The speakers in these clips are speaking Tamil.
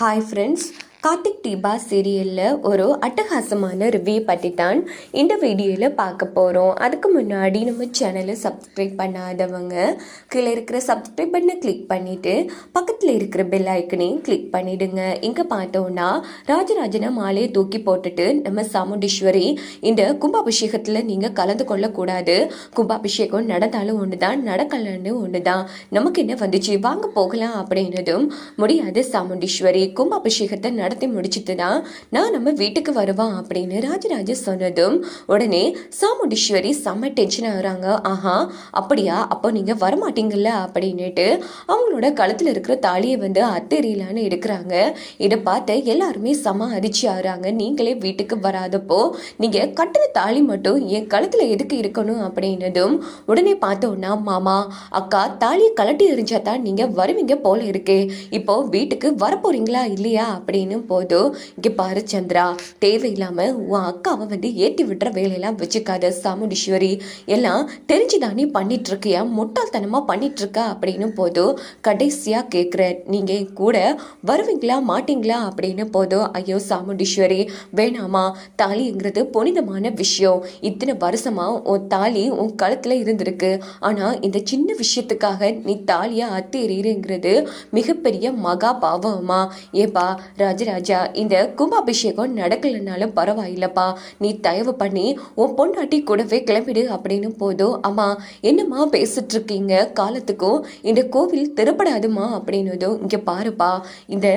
Hi friends, கார்த்திக் தீபா சீரியலில் ஒரு அட்டகாசமான ரிவ்யூ பற்றி தான் இந்த வீடியோவில் பார்க்க போகிறோம் அதுக்கு முன்னாடி நம்ம சேனலை சப்ஸ்கிரைப் பண்ணாதவங்க கீழே இருக்கிற சப்ஸ்கிரைப் பண்ணை கிளிக் பண்ணிவிட்டு பக்கத்தில் இருக்கிற பெல் ஐக்கனையும் கிளிக் பண்ணிவிடுங்க இங்கே பார்த்தோன்னா ராஜராஜனை மாலையை தூக்கி போட்டுட்டு நம்ம சாமுண்டீஸ்வரி இந்த கும்பாபிஷேகத்தில் நீங்கள் கலந்து கொள்ளக்கூடாது. கும்பாபிஷேகம் நடந்தாலும் ஒன்று தான் நடக்கலன்னு ஒன்று தான் நமக்கு என்ன வந்துச்சு? வாங்க போகலாம் அப்படின்னதும் முடியாது சாமுண்டீஸ்வரி. கும்பாபிஷேகத்தை நடத்தி முடிச்சுட்டு தான் நான் நம்ம வீட்டுக்கு வருவான் அப்படின்னு ராஜராஜ சொன்னதும் உடனே சாமுண்டீஸ்வரி செம்ம டென்ஷன் ஆகுறாங்க ஆஹா அப்படியா? அப்போ நீங்கள் வரமாட்டீங்கல்ல? அப்படின்னுட்டு அவங்களோட கழுத்தில் இருக்கிற தாலியை வந்து அத்தெரியலான்னு எடுக்கிறாங்க. இதை பார்த்து எல்லாருமே செம அதிர்ச்சி ஆகுறாங்க. நீங்களே வீட்டுக்கு வராதப்போ நீங்கள் கட்டுற தாலி மட்டும் என் கழுத்தில் எதுக்கு இருக்கணும்? அப்படின்னதும் உடனே பார்த்தோன்னா மாமா அக்கா தாலியை கலட்டி எரிஞ்சா தான் நீங்கள் வருவீங்க போல இருக்கே. இப்போ வீட்டுக்கு வரப்போறீங்களா இல்லையா? அப்படின்னு போதும் இங்கே பாரு சந்திரா தேவையில்லாம உன் அக்காவை வந்து ஏற்றி விடுற வேலையெல்லாம் வச்சுக்காத சாமுண்டீஸ்வரி. எல்லாம் தெரிஞ்சுதானே பண்ணிட்டு இருக்கியா முட்டாள்தனமா பண்ணிட்டு இருக்கா அப்படின்னு போதும் கடைசியா கேட்குறேன் நீங்கள் கூட வருவீங்களா மாட்டீங்களா? அப்படின்னு போதும் ஐயோ சாமுண்டீஸ்வரி வேணாமா தாலிங்கிறது புனிதமான விஷயம். இத்தனை வருஷமா உன் தாலி உன் கழுத்தில் இருந்திருக்கு. ஆனா இந்த சின்ன விஷயத்துக்காக நீ தாலியாக அத்து எறிகிறங்கிறது மிகப்பெரிய மகா பாவமா ஏப்பா ராஜராஜ ராஜா இந்த கும்பாபிஷேகம் நடக்கலைனாலும் பரவாயில்லப்பா. நீ தயவு பண்ணி உன் பொண்டாட்டி கூடவே கிளம்பிடு அப்படின்னு போதும் அம்மா என்னம்மா பேசிட்டு இருக்கீங்க காலத்துக்கும் இந்த கோவில் திறப்படாதுமா அப்படின்னதும் இங்கே பாருப்பா இந்த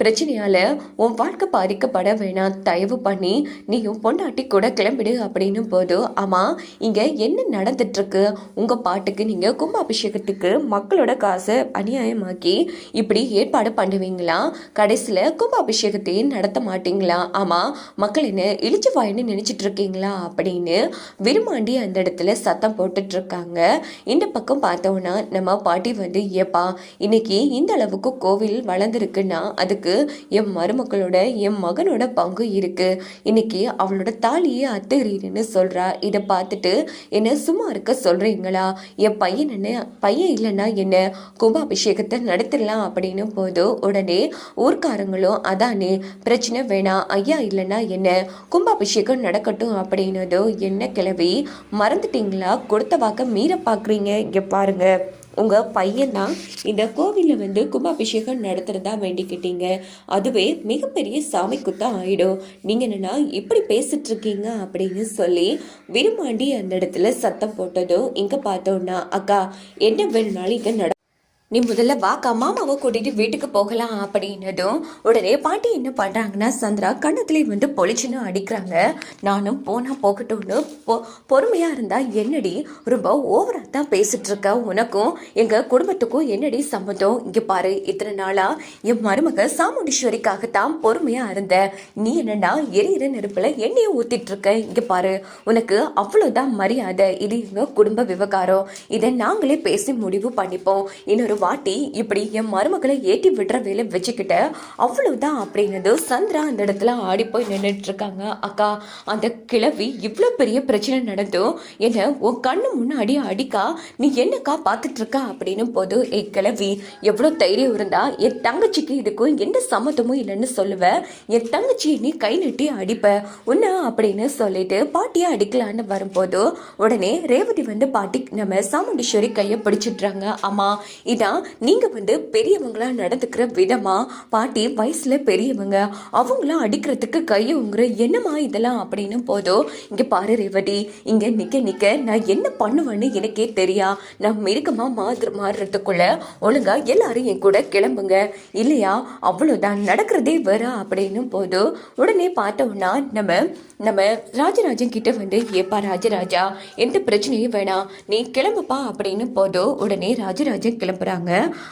பிரச்சனையால உன் வாழ்க்கை பாதிக்கப்பட வேணாம். தயவு பண்ணி நீயும் பொண்டாட்டி கூட கிளம்பிடு அப்படின்னு போதும் ஆமா இங்க என்ன நடந்துட்டு இருக்கு உங்க பாட்டுக்கு நீங்க கும்பாபிஷேகத்துக்கு மக்களோட காசை அநியாயமாக்கி இப்படி ஏற்பாடு பண்ணுவீங்களா? கடைசியில கும்பாபிஷேகத்தையும் நடத்த மாட்டீங்களா? ஆமா மக்கள் என்ன இழிச்சு வாயின்னு நினைச்சிட்டு இருக்கீங்களா அப்படின்னு விரும்பாண்டி அந்த இடத்துல சத்தம் போட்டுட்டு இருக்காங்க இந்த பக்கம் பார்த்தோன்னா நம்ம பாட்டி வந்து ஏப்பா இன்னைக்கு இந்த அளவுக்கு கோவில் வளர்ந்துருக்குன்னா அதுக்கு என் மருமக்களோட என் மகனோட பங்கு இருக்கு. இன்னைக்கு அவளோட தாலியே அத்துறீன்னு சொல்றா. இதை பார்த்துட்டு என்ன சும்மா இருக்க சொல்றீங்களா? என் பையன் என்ன பையன் இல்லைன்னா என்ன? கும்பாபிஷேகத்தை நடத்திடலாம் அப்படின்னு போது உடனே ஊர்க்காரங்களும் அதானே பிரச்சனை வேணாம். ஐயா இல்லைன்னா என்ன? கும்பாபிஷேகம் நடக்கட்டும் அப்படின்னதோ என்ன கிளவி மறந்துட்டீங்களா? கொடுத்த வாக்க மீற பார்க்குறீங்க. இங்கே பாருங்க. உங்கள் பையன் தான் இந்த கோவிலில் வந்து கும்பாபிஷேகம் நடத்துகிறதா வேண்டிக்கிட்டீங்க. அதுவே மிகப்பெரிய சாமி குத்தம் ஆகிடும் நீங்கள் என்னென்னா இப்படி பேசிட்டு இருக்கீங்க அப்படின்னு சொல்லி விரும்பாண்டி அந்த இடத்துல சத்தம் போட்டதும் இங்கே பார்த்தோன்னா அக்கா என்ன வேணுனாலும் இங்கே நட நீ முதல்ல வாக்கா மாமாவை கூட்டிட்டு வீட்டுக்கு போகலாம் அப்படின்னதும் உடனே பாட்டி என்ன பண்ணுறாங்கன்னா சந்திரா கண்ணத்துலேயே வந்து பொழிச்சுன்னு அடிக்கிறாங்க. நானும் போனால் போகட்டும்னு பொ பொறுமையாக இருந்தால் என்னடி ரொம்ப ஓவராக தான் பேசிட்டு இருக்க உனக்கும் எங்கள் குடும்பத்துக்கும் என்னடி சம்மதம் இங்கே பாரு இத்தனை நாளாக என் மருமக சாமுண்டீஸ்வரிக்காகத்தான் பொறுமையாக இருந்த. நீ என்னன்னா எரியிற நெருப்பில் எண்ணெயை ஊற்றிட்டு இருக்க இங்கே பாரு உனக்கு அவ்வளோதான் மரியாதை. இது எங்கள் குடும்ப விவகாரம். இதை நாங்களே பேசி முடிவு பண்ணிப்போம். இன்னொரு வாட்டி இப்படி என் மருமகளை ஏற்றி விடுற வேலை வச்சுக்கிட்ட அவ்வளவுதான் அப்படின்னது சந்திரா அந்த இடத்துல ஆடி போய் நின்றுட்டு இருக்காங்க அக்கா அந்த கிழவி இவ்வளோ பெரிய பிரச்சனை நடந்தும் என்ன உன் கண்ணு முன்னாடி அடிக்கா நீ என்னக்கா பார்த்துட்டு இருக்கா அப்படின்னு போது ஏ கிழவி எவ்வளோ தைரியம் இருந்தா என் தங்கச்சிக்கு இதுக்கும் எந்த சம்மந்தமும் இல்லைன்னு சொல்லுவ. என் தங்கச்சியை நீ கை நட்டி அடிப்ப. உன்ன அப்படின்னு சொல்லிட்டு பாட்டியை அடிக்கலான்னு வரும்போது உடனே ரேவதி வந்து பாட்டி நம்ம சாமுண்டீஸ்வரி கையை பிடிச்சிட்றாங்க. அம்மா இதான் நீங்கள் வந்து பெரியவங்களாக நடந்துக்கிற விதமாக பாட்டி வயசில் பெரியவங்க அவங்கள அடிக்கிறதுக்கு கையை உங்குற என்னம்மா இதெல்லாம் அப்படின்னு போதும் இங்கே பாரு ரேவதி இங்கே நிற்க நிற்க நான் என்ன பண்ணுவேன்னு எனக்கே தெரியா? நான் மிருகமாக மாதிரி மாறுறதுக்குள்ளே ஒழுங்கா எல்லாரும் என் கூட கிளம்புங்க. இல்லையா? அவ்வளோதான் நடக்கிறதே வர அப்படின்னு போதோ உடனே பார்த்தோம்னா நம்ம நம்ம ராஜராஜன் கிட்ட வந்து ஏப்பா ராஜராஜா எந்த பிரச்சனையும் வேணாம். நீ கிளம்புப்பா அப்படின்னு போதும் உடனே ராஜராஜன் கிளம்புறாங்க.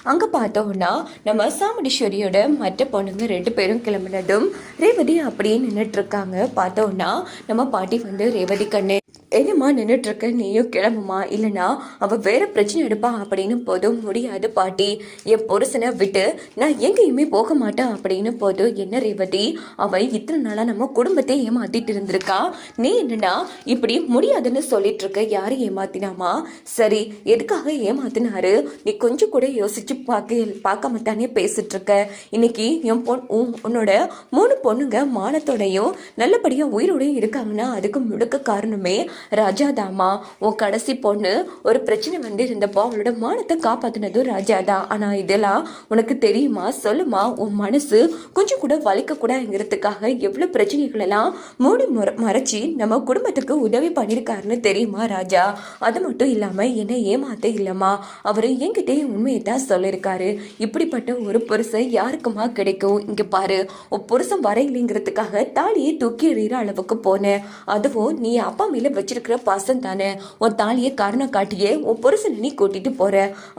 அங்க பார்த்தோம்னா நம்ம சாமுண்டீஸ்வரியோட மற்ற பொண்ணுங்க ரெண்டு பேரும் கிளம்புனதும் ரேவதி அப்படியே நின்றுட்டுருக்காங்க பார்த்தோம்னா நம்ம பாட்டி வந்து ரேவதி கண்ணு என்னம்மா நின்றுட்டுருக்க நீயும் கிளம்புமா? இல்லைனா அவள் வேற பிரச்சனை எடுப்பா அப்படின்னு போதும் முடியாது பாட்டி. என் புருஷனை விட்டு நான் எங்கேயுமே போக மாட்டேன் அப்படின்னு போதும். என்ன ரேவதி? அவள் இத்தனை நாளாக நம்ம குடும்பத்தை ஏமாத்திட்டு இருந்திருக்கா? நீ என்னன்னா இப்படி முடியாதுன்னு சொல்லிட்டு இருக்க யாரு ஏமாத்தினாமா? சரி எதுக்காக ஏமாத்தினாரு? நீ கொஞ்சம் கூட யோசிச்சு பார்க்க பார்க்காம தானே பேசிட்டு இருக்க இன்னைக்கு என் பொன் உன் உன்னோட மூணு பொண்ணுங்க மானத்தோடையும் நல்லபடியாக உயிரோடையும் இருக்காங்கன்னா அதுக்கு முழுக்க காரணமே ராஜாதாமா உன் கடைசி பொண்ணு ஒரு பிரச்சனை வந்து இருந்தப்போ அவளோட மானத்தை காப்பாத்தினதும் ராஜா தான் ஆனா இதெல்லாம் உனக்கு தெரியுமா? சொல்லுமா? உன் மனசு கொஞ்சம் கூட வலிக்க கூடாதுங்கிறதுக்காக எவ்வளவு பிரச்சனைகள் எல்லாம் மூடி முற மறைச்சி நம்ம குடும்பத்துக்கு உதவி பண்ணியிருக்காருன்னு தெரியுமா ராஜா? அது மட்டும் இல்லாம என்ன ஏமாத்த இல்லம்மா. அவரு என்கிட்டே உண்மையை தான் சொல்லியிருக்காரு. இப்படிப்பட்ட ஒரு புருஷன் யாருக்குமா கிடைக்கும்? இங்க பாரு உன் புருஷன் வரையிலைங்கிறதுக்காக தாலியை தூக்கி எறிகிற அளவுக்கு போனேன் அதுவும் நீ அப்பா மேல வச்சிருக்கிற பாசம் தானே. உன் தாலியை காரணம் காட்டியே உன் புருஷனை நீ கூட்டிட்டு போற.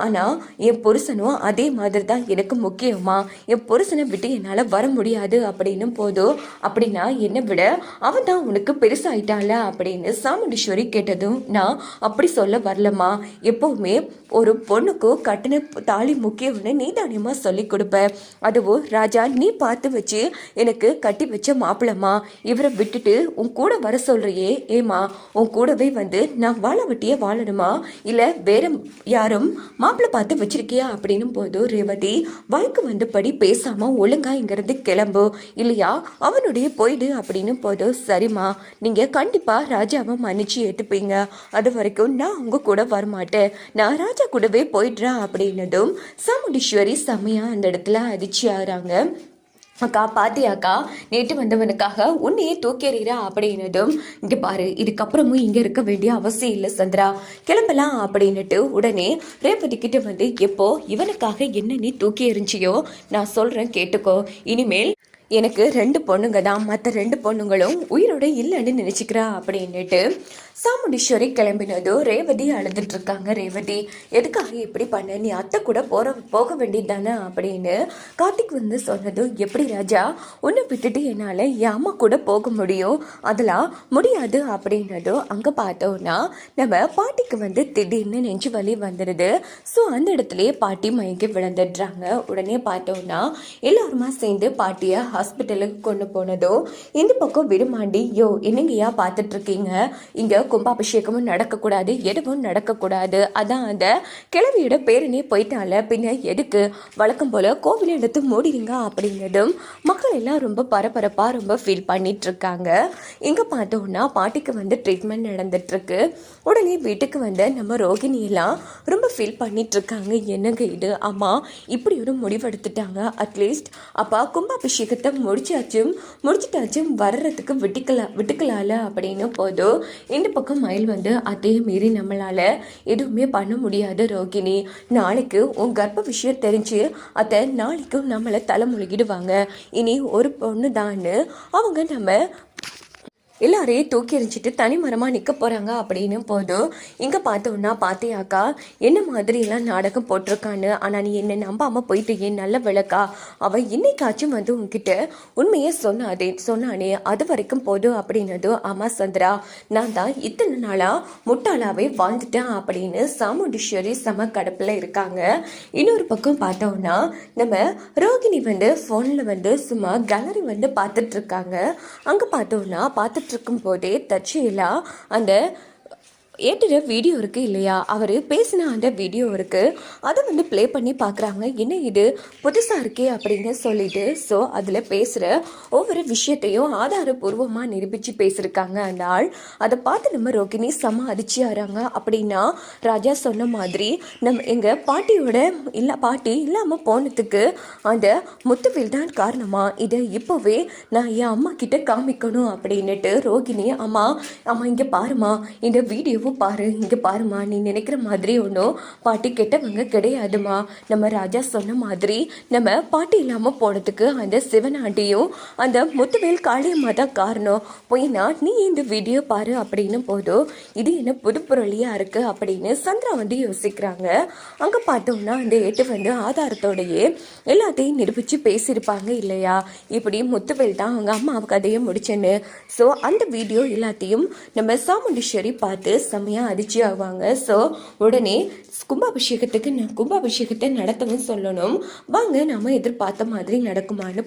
ஆனா என் புருஷனும் அதே மாதிரி தான் எனக்கு முக்கியமா. என் புருஷனை விட்டு என்னால வர முடியாது அப்படின்னு போதும் அப்படின்னா என்னை விட அவன் தான் உனக்கு பெருசாயிட்டால அப்படின்னு சாமுண்டீஸ்வரி கேட்டதும் நான் அப்படி சொல்ல வரலம்மா. எப்பவுமே ஒரு பொண்ணுக்கு கட்டின தாலி முக்கியம்னு நீ தானியமா சொல்லி கொடுப்ப. அதுவும் ராஜா நீ பார்த்து வச்சு எனக்கு கட்டி வச்ச மாப்பிளமா இவரை விட்டுட்டு உன் கூட வர சொல்றியே. ஏமா உன் கூடவே வந்து நான் வாழ வெட்டியே வாழணுமா? இல்லை வேற யாரும் மாப்பிள்ளை பார்த்து வச்சிருக்கியா? அப்படின்னு போது ரேவதி வழக்கு வந்தபடி பேசாமல் ஒழுங்கா இங்கேருந்து கிளம்பு. இல்லையா? அவனுடைய போயிடு அப்படின்னு போது சரிம்மா நீங்கள் கண்டிப்பாக ராஜாவை மன்னிச்சு எடுத்துப்பீங்க அது வரைக்கும் நான் உங்கள் கூட வரமாட்டேன். நான் ராஜா கூடவே போயிடுறேன் அப்படின்னதும் சாமுண்டீஸ்வரி செம்மையாக அந்த இடத்துல அதிர்ச்சி ஆகிறாங்க. அக்கா பாத்தியாக்கா நேற்று வந்தவனுக்காக உன்னையே தூக்கி எறிகிறா அப்படின்னதும் இங்கே பாரு இதுக்கப்புறமும் இங்கே இருக்க வேண்டிய அவசியம் இல்லை சந்திரா. கிளம்பலாம் அப்படின்னுட்டு உடனே ரேவதி கிட்ட வந்து எப்போ இவனுக்காக என்ன நீ தூக்கி எறிஞ்சியோ நான் சொல்கிறேன் கேட்டுக்கோ. இனிமேல் எனக்கு ரெண்டு பொண்ணுங்க தான். மற்ற ரெண்டு பொண்ணுங்களும் உயிரோட இல்லைன்னு நினச்சிக்கிறா அப்படின்னுட்டு சாமுண்டீஸ்வரி கிளம்பினதும் ரேவதி அழுதுட்டு இருக்காங்க ரேவதி எதுக்காக இப்படி பண்ண? நீ அத்தை கூட போற போக வேண்டியது தானே அப்படின்னு கார்த்திக் வந்து சொன்னதும் எப்படி ராஜா உன்னை விட்டுட்டு என்னால் என் அம்மா கூட போக முடியும்? அதெல்லாம் முடியாது? அப்படின்னதும் அங்கே பார்த்தோன்னா நம்ம பாட்டிக்கு வந்து திடீர்னு நெஞ்சு வலி வந்துடுது ஸோ அந்த இடத்துலயே பாட்டி மயங்கி விழுந்துடுறாங்க. உடனே பார்த்தோன்னா எல்லாருமா சேர்ந்து பாட்டியை ஹாஸ்பிட்டலுக்கு கொண்டு போனதும் இந்த பக்கம் விடுமாண்டி? யோ என்னங்கய்யா பார்த்துட்ருக்கீங்க இங்கே கும்பாபிஷேகமும் நடக்கக்கூடாது எதுவும் நடக்கக்கூடாது. அதான் அந்த கிழவியோட பேரனே போயிட்டால பின்ன எதுக்கு? வழக்கம் போல கோவிலை எடுத்து மூடிடுங்க அப்படிங்கிறதும் மக்கள் எல்லாம் ரொம்ப பரபரப்பாக ரொம்ப ஃபீல் பண்ணிட்டு இருக்காங்க இங்கே பார்த்தோன்னா பாட்டிக்கு வந்து ட்ரீட்மெண்ட் நடந்துட்டு இருக்கு உடனே வீட்டுக்கு வந்த நம்ம ரோகிணி எல்லாம் ரொம்ப ஃபீல் பண்ணிகிட்ருக்காங்க என்ன என்னங்க இது? அம்மா இப்படி ஒரு முடிவெடுத்துட்டாங்க. அட்லீஸ்ட் அப்பா கும்பாபிஷேகத்தை முடிச்சாச்சும் முடிச்சிட்டாச்சும் வர்றதுக்கு விட்டுக்கல விட்டுக்கலால அப்படின்னு போதும் இந்த பக்கம் மயில் வந்து அதையும் மீறி நம்மளால் எதுவுமே பண்ண முடியாது ரோகிணி. நாளைக்கு உன் கர்ப்ப விஷயம் தெரிஞ்சு அதை நாளைக்கும் நம்மளை தலைமுழுகிடுவாங்க இனி ஒரு பொண்ணு தான்னு அவங்க நம்ம எல்லாரையும் தூக்கி எறிஞ்சிட்டு தனி மரமாக நிற்க போகிறாங்க அப்படின்னு போதும் இங்கே பார்த்தோன்னா பார்த்தியாக்கா என்ன மாதிரிலாம் நாடகம் போட்டிருக்கான்னு ஆனால் நீ என்ன நம்பாமல் போயிட்டு ஏன் நல்ல விளக்கா? அவள் இன்னைக்காச்சும் வந்து உன்கிட்ட உண்மையை சொன்னாதே சொன்னானே அது வரைக்கும் போதும் அப்படின்னதும் ஆமாம் சந்திரா நான் தான் இத்தனை நாளாக முட்டாளாவே வாழ்ந்துட்டேன் அப்படின்னு சாமுண்டீஸ்வரி சம கடப்பில் இருக்காங்க. இன்னொரு பக்கம் பார்த்தோன்னா நம்ம ரோகிணி வந்து ஃபோனில் வந்து சும்மா கேலரி வந்து பார்த்துட்ருக்காங்க அங்கே பார்த்தோன்னா பார்த்துட்டு இருக்கும் போதே தற்செயலா அந்த ஏற்றுற வீடியோ இருக்குது இல்லையா? அவர் பேசின அந்த வீடியோ இருக்குது அதை வந்து ப்ளே பண்ணி பார்க்குறாங்க என்ன இது? புதுசாக இருக்கே அப்படின்னு சொல்லிட்டு ஸோ அதில் பேசுகிற ஒவ்வொரு விஷயத்தையும் ஆதாரபூர்வமாக நிரூபித்து பேசியிருக்காங்க அந்த ஆள். அதை பார்த்து நம்ம ரோகிணி செம அதிர்ச்சியாகிறாங்க அப்படின்னா ராஜா சொன்ன மாதிரி நம்ம எங்கள் பாட்டியோட இல்லை பாட்டி இல்லாமல் போனதுக்கு அந்த முத்துவில் தான் காரணமாக இதை இப்போவே நான் என் அம்மா கிட்ட காமிக்கணும் அப்படின்னுட்டு ரோகிணி அம்மா அம்மா இங்கே பாருமா இந்த வீடியோவை இங்கே பாரு இங்கே பாருமா நீ நினைக்கிற மாதிரி ஒன்றும் பாட்டி கெட்டவங்க கிடையாதுமா நம்ம ராஜா சொன்ன மாதிரி நம்ம பாட்டி இல்லாமல் போனதுக்கு அந்த சிவனாண்டியும் அந்த முத்துவேல் காளியம்மா தான் காரணம். போயினா நீ இந்த வீடியோ பாரு அப்படின்னு போதும் இது என்ன புது புரளியாக இருக்கு அப்படின்னு சந்திரா வந்து யோசிக்கிறாங்க. அங்கே பார்த்தோம்னா அந்த எட்டு வந்து ஆதாரத்தோடையே எல்லாத்தையும் நிரூபித்து பேசியிருப்பாங்க இல்லையா? இப்படி முத்துவேல் தான் அவங்க அம்மா கதையை முடிச்சேன்னு. ஸோ அந்த வீடியோ எல்லாத்தையும் நம்ம சாமுண்டீஸ்வரி பார்த்து செம்மையாக அதிர்ச்சி ஆவாங்க. ஸோ உடனே கும்பாபிஷேகத்துக்கு நான் கும்பாபிஷேகத்தை நடத்தவும் சொல்லணும். வாங்க நாம் எதிர்பார்த்த மாதிரி நடக்குமான்னு